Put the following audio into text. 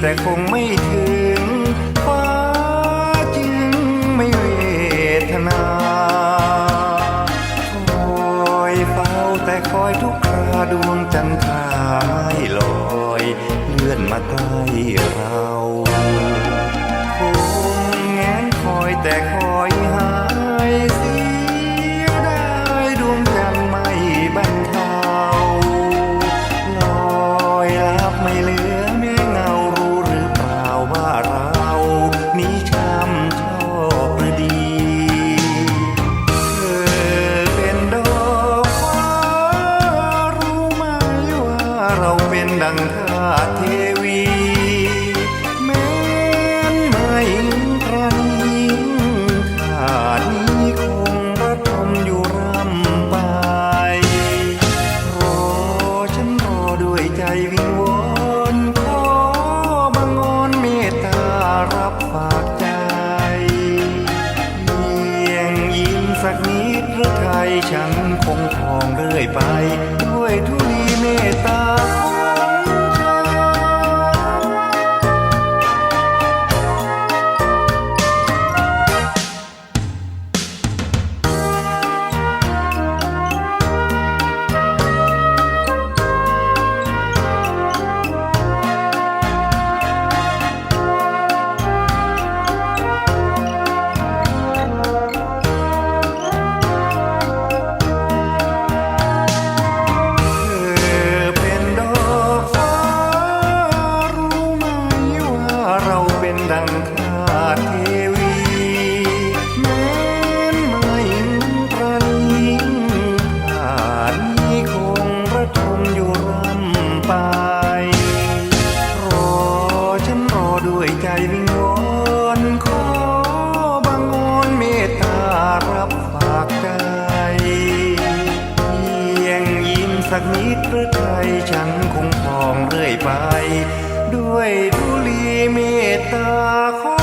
แต่คงไม่ถึงฟ้าจึงไม่เวทนาคอยเฝ้าแต่คอยทุกคราดวงจันทรายลอย เลื่อนมาใกล้เราคงแงนคอยแต่คอยหา ดังทาเทวี แม้นไม่พระนิงข้านี้คงระทมอยู่ร่ำไป รอฉันรอด้วยใจวิงวอนขอบังออนเมตตารับฝากใจเพียงยิ้มสักนิดหรือไทยฉันคงทองเรื่อยไป ด้วยทุลีเมตตา สักนิดหรือไทยฉันคงทองเรื่อยไป ด้วยดุลีเมตตาขอ